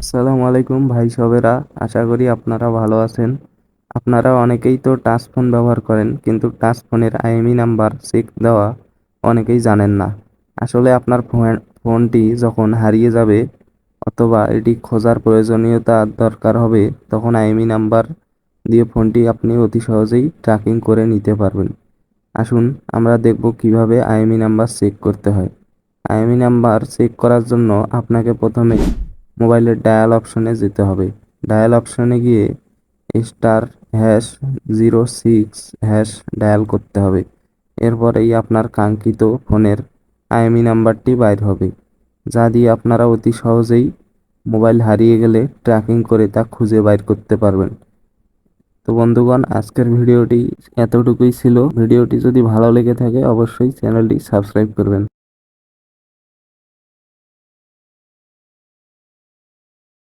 আসসালামু আলাইকুম ভাই সবেরা, আশা করি আপনারা ভালো আছেন। আপনারা অনেকেই তো টাচ ফোন ব্যবহার করেন, কিন্তু টাচ ফোনের আইএমই নাম্বার চেক দেওয়া অনেকেই জানেন না। আসলে আপনার ফোন- ফোনটি যখন হারিয়ে যাবে, অথবা এটি খোঁজার প্রয়োজনীয়তা দরকার হবে, তখন আইএমই নাম্বার দিয়ে ফোনটি আপনি অতি সহজেই ট্র্যাকিং করে নিতে পারবেন। আসুন, আমরা দেখব কীভাবে আইএমই নাম্বার চেক করতে হয়। আইএমই নাম্বার চেক করার জন্য আপনাকে প্রথমে মোবাইলের ডায়াল অপশনে যেতে হবে। ডায়াল অপশনে গিয়ে star hash zero six hash dial করতে হবে। এরপরেই আপনার কাঙ্ক্ষিত ফোনের আইএমই নাম্বারটি বাইর হবে। যা দিয়ে আপনারা অতি সহজেই মোবাইল হারিয়ে গেলে ট্র্যাকিং করে তা খুঁজে বাইর করতে পারবেন। তো বন্ধুগণ, আজকের ভিডিওটি এতটুকুই ছিল। ভিডিওটি যদি ভালো লেগে থাকে, অবশ্যই চ্যানেলটি সাবস্ক্রাইব করবেন।